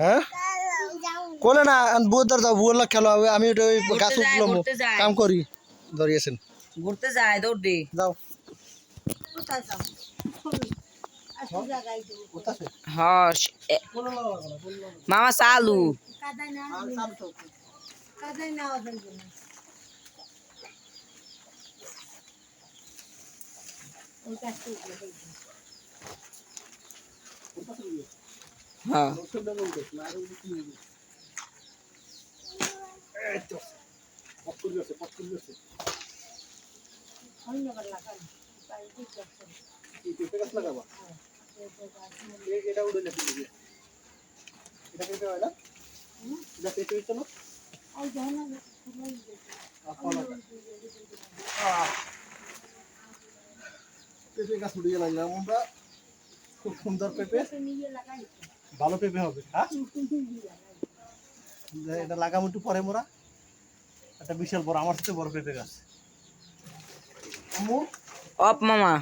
হ্যাঁ? কোলে না বুয়ের যাও বুয়ের খেলো আমি- আমি ওটা ওই গাছ উঠলাম কাম করি ধরিয়েছেন ঘুরতে যায় দৌড় দে। যাও। মামা চালু। হ্যাঁ। এটা উড়ে লেখি দিবি এটা পেঁপে হয় না এটা পেঁপে হইতো না পেঁপে গাছ উড়িয়ে লাগলাম আমরা খুব সুন্দর পেঁপে। ভালো পেঁপে হবে হ্যাঁ? এটা লাগাম একটু পরে মোরা। একটা বিশাল বড়, আমার সাথে বড় পেঁপে গাছ। অপ মামা।